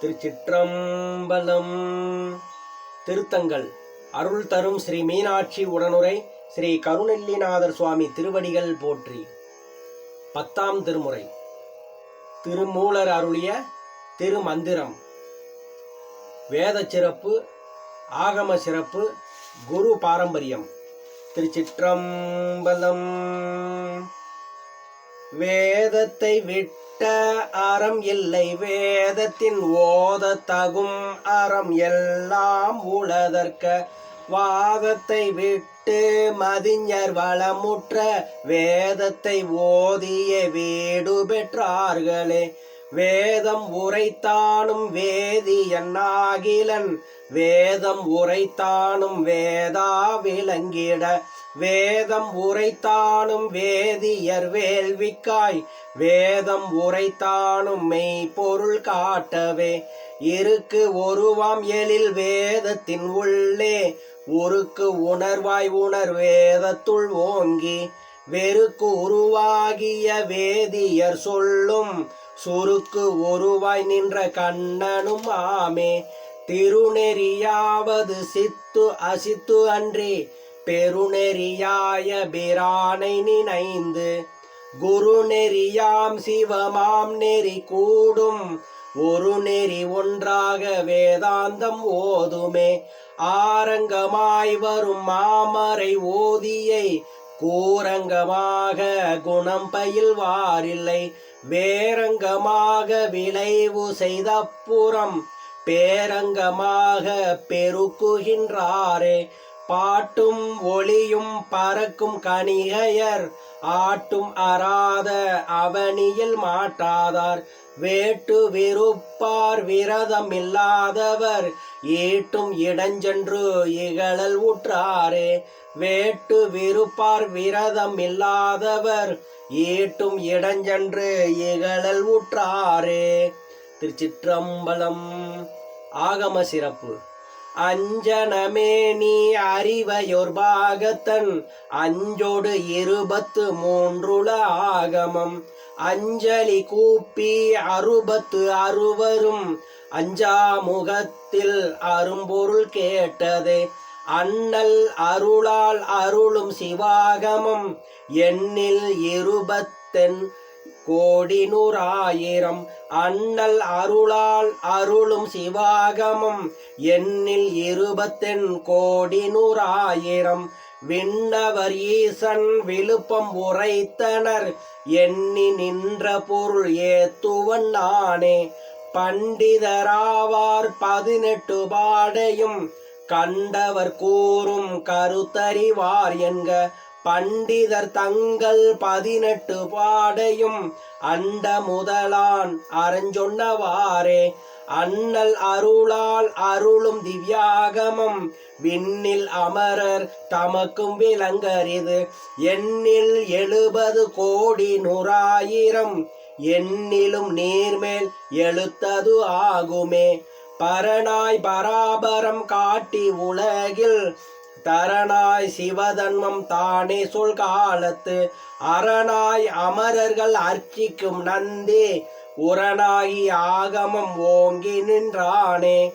திருச்சிற்றம்பலம். திருத்தங்கள். அருள் தரும் ஸ்ரீ மீனாட்சி உடனுரை ஸ்ரீ கருணெல்லிநாதர் சுவாமி திருவடிகள் போற்றி. பத்தாம் திருமுறை. திருமூலர் அருளிய திருமந்திரம். வேத சிறப்பு ஆகம சிறப்பு குரு பாரம்பரியம். திருச்சிற்றம்பலம். வேதத்தை விட்ட அறம் இல்லை. வேதத்தின் ஓத தகும் அறம் எல்லாம் உளதற்க. வாதத்தை விட்டு மதிஞர் வளமுற்ற வேதத்தை ஓதிய வீடு பெற்றார்களே. வேதம் உரைத்தானும் வேதியன்னாகிலன் வேதம் உரைத்தானும் வேதா விளங்கிட. வேதம் உரைத்தானும் வேதியர் வேள்விக்காய். வேதம் உரைத்தானும் மெய் பொருள் காட்டவே. இருக்கு ஒருவாம் எழில் வேதத்தின் உள்ளே. உருக்கு உணர்வாய் உணர் வேதத்துள் ஓங்கி. வெறுக்கு உருவாகிய வேதியர் சொல்லும். சுருக்கு ஒருவாய் நின்ற கண்ணனும் ஆமே. திருநெறியாவது சித்து அசித்து அன்றே. பெருநெறியாய பிரானை நினைந்து குரு நெறியாம் சிவமாம் நெறி கூடும். ஒரு நெறி ஒன்றாக வேதாந்தம் ஓதுமே. ஆரங்கமாய் வரும் மாமரை ஓதியை கூரங்கமாக குணம் பயில்வாரில்லை. வேரங்கமாக விளைவு செய்தப்புறம் பேரங்கமாக பெருக்குகின்றாரே. பாட்டும் ஒளியும் பறக்கும் கணிகையர். ஆட்டும் அறாத அவனியில் மாட்டாதார். வேட்டு விருப்பார் விரதம் இல்லாதவர் ஈட்டும் இடஞ்சென்று இகழல் ஊற்றாரே. வேட்டு விருப்பார் விரதம் இல்லாதவர் ஈட்டும் இடஞ்சென்று இகழல் ஊற்றாரே. திருச்சிற்றம்பலம் ஆகம சிறப்பு. அஞ்சனமே நீ அறிவையோர் பாகத்தன். அஞ்சோடு இருபத்து மூன்றுல ஆகமம். அஞ்சலி கூப்பி அறுபத்து அறுவரும். அஞ்சாமுகத்தில் அரும்பொருள் கேட்டதே. அண்ணல் அருளால் அருளும் சிவாகமம். எண்ணில் இருபத்தென் கோடி நூறாயிரம் அண்ணல் அருளால் அருளும் சிவாகமம். எண்ணில் இருபத்தென் கோடி நூறாயிரம் விண்ணவர் ஈசன் விழுப்பம் உரைத்தனர். எண்ணி நின்ற பொருள் ஏத்துவன் நானே. பண்டிதராவார் பதினெட்டு பாடையும் கண்டவர் கூறும் கருத்தறிவார் என்க பண்டிதர் தங்கள் பதினெட்டு பாடையும் அண்ட முதலான் அறஞ்சொன்னவாறே. அண்ணல் அருளால் அருளும் திவ்யாகமம் விண்ணில் அமரர் தமக்கும் விளங்கரிது எண்ணில் எழுபது கோடி நூறாயிரம் எண்ணிலும் நீர்மேல் எழுத்தது ஆகுமே. பரனாய் பராபரம் காட்டி உலகில் தரனாய் சிவதன்மம் தானே சொல் காலத்து. அரணாய் அமரர்கள் அர்ச்சிக்கும் நந்தே. உரணாகி ஆகமம் ஓங்கி நின்றானே.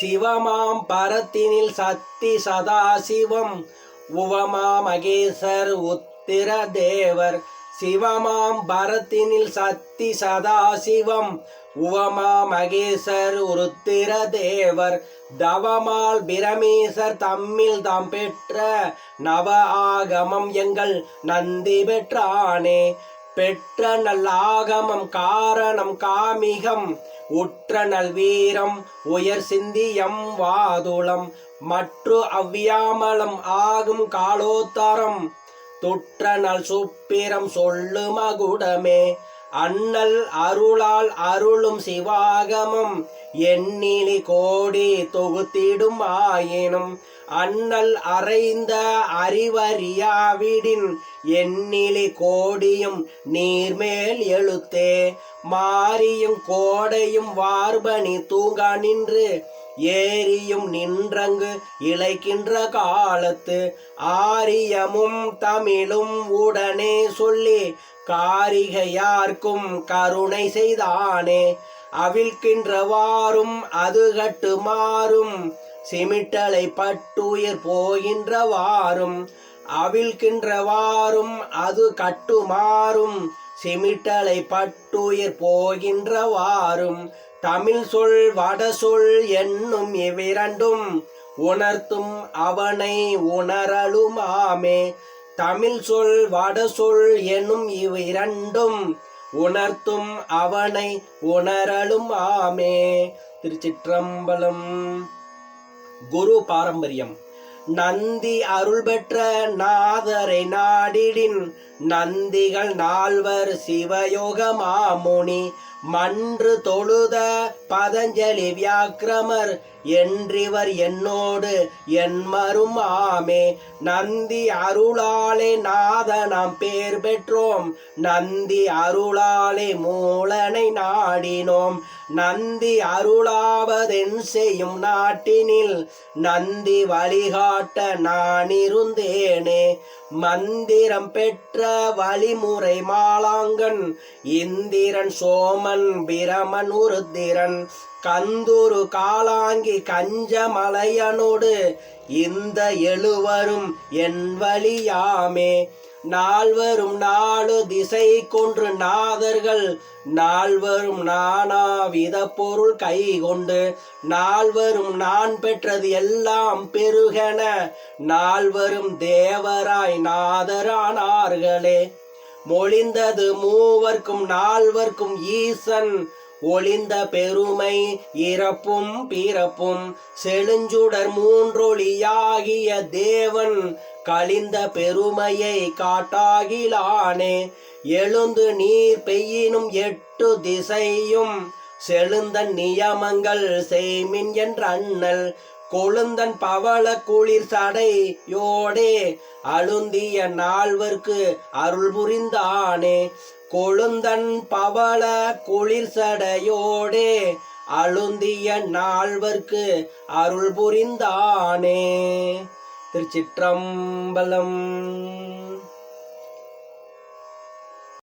சிவமாம் பரத்தினில் சக்தி சதாசிவம். உவமா மகேசர் உத்திர தேவர். சிவமாம் பரத்தினில் சக்தி சதாசிவம் உவமா மகேசர் உருத்திர தேவர். தவமால் பிரமேசர் தம்மில் தாம் பெற்ற நவ ஆகமம் எங்கள் நந்தி பெற்றானே. பெற்ற நல்லாகமம் காரணம் காமிகம். உற்ற நல் வீரம் உயர் சிந்தியம் வாதுளம். மற்று அவ்வியாமலம் ஆகும் காலோத்தரம். தொற்றனால் சுப்பிரம் சொல்லுமகுடமே அண்ணல் அருளால் அருளும் சிவாகமம் எண்ணிலி கோடி தொகுத்திடும் ஆயினும் அண்ணல் அறைந்த அறிவறியாவிடின் எண்ணிலி கோடியும் நீர்மேல் எழுத்தே. மாரியும் கோடையும் வார்பனி தூங்கா நின்று ஏரியும் நின்றங்கு இழைக்கின்ற காலத்து ஆரியமும் தமிழும் உடனே சொல்லி காரிகையார்க்கும் கருணை செய்தானே. அவிழ்கின்றவாறும் அது கட்டுமாறும் செமிட்டலை பட்டுயிர் போகின்றவாறும் அவிழ்கின்றவாறும் அது கட்டுமாறும் செமிட்டலை பட்டுயிர் போகின்றவாறும் தமிழ் சொல் வட சொல் என்னும் இவ்விரண்டும் உணர்த்தும் அவனை உணரலுமாமே தமிழ் சொல் வட சொல் என்னும் இவ்விரண்டும் உணர்த்தும் அவனை உணரலும் ஆமே திருச்சிற்றம்பலம் குரு பாரம்பரியம். நந்தி அருள் பெற்ற நாதரை நாடிடின் நந்திகள் நால்வர் சிவயோக மாமுனி. மன்று தொழுத பதஞ்சலி வியாக்கிரமர் என்றிவர் என்னோடு என் மருமாமே நந்தி அருளாலே நாத நாம் பேர் பெற்றோம். நந்தி அருளாலே மூலனை நாடினோம். நந்தி அருளாவதென் செய்யும் நாட்டினில் நந்தி வழிகாட்ட நான் இருந்தேனே மந்திரம் பெற்ற வழிமுறை மாலாங்கன் இந்திரன் சோமன் பிரமன் உருத்திரன். கந்தூரு காலாங்கி கஞ்சமலையனோடு இந்த எழுவரும் என் வழியாமே. நால்வரும் நாலு திசை கொன்று நாதர்கள் நால்வரும் நானாவித பொருள் கை கொண்டு நால்வரும் நான் பெற்றது எல்லாம் பெருகென நால்வரும் தேவராய் நாதரானார்களே. மொழிந்தது மூவர்க்கும் நால்வர்க்கும் ஈசன் ஒளிந்த பெருமை இறப்பும் பிறப்பும் செழுஞ்சுடர் மூன்றொளியாகிய தேவன் கழிந்த பெருமையை காட்டாகிலானே. எழுந்து நீர் பெய்யினும் எட்டு திசையும் செழுந்த நியமங்கள் செய்மின் என்ற அண்ணல் கொழுந்தன் பவள குளிர் சடையோடே அழுந்திய நால்வர்க்கு அருள் புரிந்தானே. கொழுந்தன் பவள குளிர் சடையோடே அழுந்திய நால்வர்க்கு அருள் புரிந்தானே. திருச்சிற்றம்பலம்.